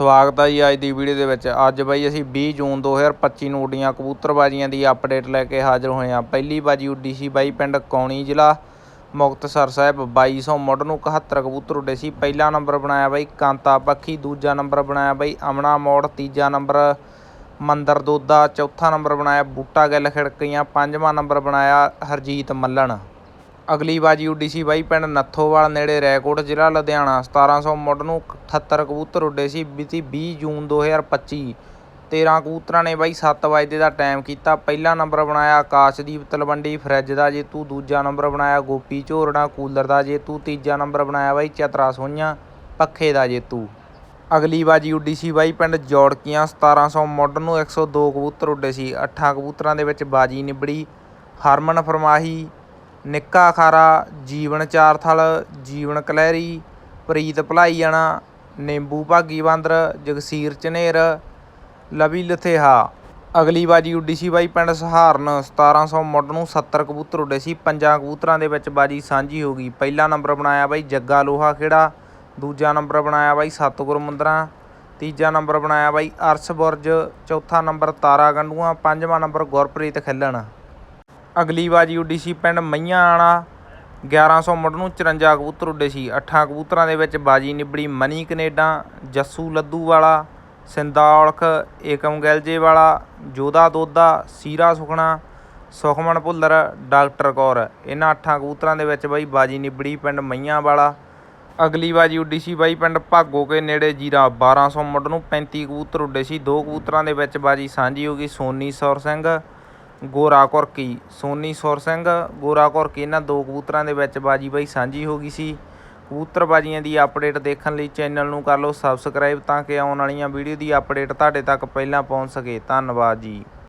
ਸਵਾਗਤ ਹੈ ਜੀ ਅੱਜ ਦੀ ਵੀਡੀਓ ਦੇ ਵਿੱਚ। ਅੱਜ ਬਾਈ ਅਸੀਂ 20 ਜੂਨ 2025 ਨੂੰ ਉੱਡੀਆਂ ਕਬੂਤਰਬਾਜ਼ੀਆਂ ਦੀ ਅਪਡੇਟ ਲੈ ਕੇ ਹਾਜ਼ਰ ਹੋਏ ਹਾਂ। ਪਹਿਲੀ ਬਾਜੀ ਉੱਡੀ ਸੀ ਬਾਈ ਪਿੰਡ ਕੌਣੀ ਜ਼ਿਲ੍ਹਾ, ਮੁਕਤਸਰ ਸਾਹਿਬ। 2200 ਮੁੱਢ ਨੂੰ 71 ਕਬੂਤਰ ਉੱਡੇ ਸੀ। ਪਹਿਲਾ ਨੰਬਰ ਬਣਾਇਆ ਬਾਈ ਕਾਂਤਾ ਪੱਖੀ, ਦੂਜਾ ਨੰਬਰ ਬਣਾਇਆ ਬਾਈ ਅਮਨਾ ਮੋੜ, ਤੀਜਾ ਨੰਬਰ ਮੰਦਰ ਦੋਦਾ ਚੌਥਾ ਨੰਬਰ ਬਣਾਇਆ ਬੂਟਾ ਗਿੱਲ ਖਿੜਕੀਆਂ, ਪੰਜਵਾਂ ਨੰਬਰ ਬਣਾਇਆ ਹਰਜੀਤ ਮੱਲਣ। ਅਗਲੀ ਬਾਜੀ ਉੱਡੀ ਸੀ ਬਾਈ ਪਿੰਡ ਨੱਥੋਵਾਲ ਨੇੜੇ ਰੈਕੋਟ ਜ਼ਿਲ੍ਹਾ ਲੁਧਿਆਣਾ 1700 ਮੁੱਢ ਨੂੰ 78 ਕਬੂਤਰ ਉੱਡੇ ਸੀ ਮਿਤੀ 20 ਜੂਨ 2025 13 ਕਬੂਤਰਾਂ ਨੇ ਬਾਈ 7 ਵਜੇ ਦਾ ਟਾਈਮ ਕੀਤਾ। ਪਹਿਲਾ ਨੰਬਰ ਬਣਾਇਆ ਆਕਾਸ਼ਦੀਪ ਤਲਵੰਡੀ, ਫਰਿੱਜ ਦਾ ਜੇਤੂ। ਦੂਜਾ ਨੰਬਰ ਬਣਾਇਆ ਗੋਪੀ ਝੋਰੜਾ, ਕੂਲਰ ਦਾ ਜੇਤੂ। ਤੀਜਾ ਨੰਬਰ ਬਣਾਇਆ ਬਾਈ ਚਤਰਾ ਸੋਈਆਂ ਪੱਖੇ ਦਾ ਜੇਤੂ। ਅਗਲੀ ਬਾਜੀ ਉੱਡੀ ਸੀ ਬਾਈ ਪਿੰਡ ਜੋੜਕੀਆਂ 1700 ਮੁੱਢ ਨੂੰ 102 ਕਬੂਤਰ ਉੱਡੇ ਸੀ। 8 ਕਬੂਤਰਾਂ ਦੇ ਵਿੱਚ ਬਾਜੀ ਨਿਬੜੀ ਹਰਮਨ ਫਰਮਾਹੀ ਨਿੱਕਾ ਖਾਰਾ, ਜੀਵਨ ਚਾਰਥਲ ਜੀਵਨ ਕਲਹਿਰੀ, ਪ੍ਰੀਤ ਭਲਾਈਆਣਾ ਨਿੰਬੂ ਭਾਗੀ ਬਾਂਦਰ, ਜਗਸੀਰ ਝਨੇਰ, ਲਵੀ ਲਥੇਹਾ। ਅਗਲੀ ਬਾਜੀ ਉੱਡੀ ਸੀ ਬਾਈ ਪਿੰਡ ਸਹਾਰਨ 1700 ਮੁੱਢ ਨੂੰ 70 ਕਬੂਤਰ ਉੱਡੇ ਸੀ। ਪੰਜਾਂ ਕਬੂਤਰਾਂ ਦੇ ਵਿੱਚ ਬਾਜੀ ਸਾਂਝੀ ਹੋ ਗਈ। ਪਹਿਲਾ ਨੰਬਰ ਬਣਾਇਆ ਬਾਈ ਜੱਗਾ ਲੋਹਾ ਖੇੜਾ, ਦੂਜਾ ਨੰਬਰ ਬਣਾਇਆ ਬਾਈ ਸਤਗੁਰ ਮੁੰਦਰਾ ਤੀਜਾ ਨੰਬਰ ਬਣਾਇਆ ਬਾਈ ਅਰਸ਼ ਬੁਰਜ, ਚੌਥਾ ਨੰਬਰ ਤਾਰਾ ਗੰਡੂਆਂ, ਪੰਜਵਾਂ ਨੰਬਰ ਗੁਰਪ੍ਰੀਤ ਖਿੱਲਣ। ਅਗਲੀ ਬਾਜੀ ਉੱਡੀ ਸੀ ਪਿੰਡ ਮਈਆਂ ਆਣਾ 1100 ਮੁੱਢ ਨੂੰ 54 ਕਬੂਤਰ ਉੱਡੇ ਸੀ। ਅੱਠਾਂ ਕਬੂਤਰਾਂ ਦੇ ਵਿੱਚ ਬਾਜੀ ਨਿਬੜੀ ਮਨੀ ਕਨੇਡਾ, ਜੱਸੂ ਲੱਦੂ ਵਾਲਾ ਸਿੰਦਾ ਔਲਖ ਏਕਮ ਗੈਲਜੇ ਵਾਲਾ ਜੋਧਾ ਦੋਦਾ ਸੀਰਾ ਸੁਖਣਾ, ਸੁਖਮਨ ਭੁੱਲਰ, ਡਾਕਟਰ ਕੌਰ। ਇਹਨਾਂ ਅੱਠਾਂ ਕਬੂਤਰਾਂ ਦੇ ਵਿੱਚ ਬਾਈ ਬਾਜੀ ਨਿਬੜੀ ਪਿੰਡ ਮਈਆਂ ਵਾਲਾ ਅਗਲੀ ਬਾਜੀ ਉੱਡੀ ਸੀ ਬਾਈ ਪਿੰਡ ਭਾਗੋ ਕੇ ਨੇੜੇ ਜੀਰਾ। 1200 ਮੁੱਢ ਨੂੰ 35 ਕਬੂਤਰ ਉੱਡੇ ਸੀ। ਦੋ ਕਬੂਤਰਾਂ ਦੇ ਵਿੱਚ ਬਾਜੀ ਸਾਂਝੀ ਹੋ ਗਈ ਸੋਨੀ ਸੌਰ ਸਿੰਘ। ਗੋਰਾ ਕੁਰਕੀ ਸੋਨੀ ਸੁਰ ਸਿੰਘ। ਗੋਰਾ ਕੁਰਕੀ ਇਹਨਾਂ ਦੋ ਕਬੂਤਰਾਂ ਦੇ ਵਿੱਚ ਬਾਜੀ ਬਾਈ ਸਾਂਝੀ ਹੋ ਗਈ ਸੀ। ਕਬੂਤਰਬਾਜ਼ੀਆਂ ਦੀ ਅਪਡੇਟ ਦੇਖਣ ਲਈ ਚੈਨਲ ਨੂੰ ਕਰ ਲਓ ਸਬਸਕ੍ਰਾਈਬ ਤਾਂ ਕਿ ਆਉਣ ਵਾਲੀਆਂ ਵੀਡੀਓ ਦੀ ਅਪਡੇਟ ਤੁਹਾਡੇ ਤੱਕ ਪਹਿਲਾਂ ਪਹੁੰਚ ਸਕੇ। ਧੰਨਵਾਦ ਜੀ।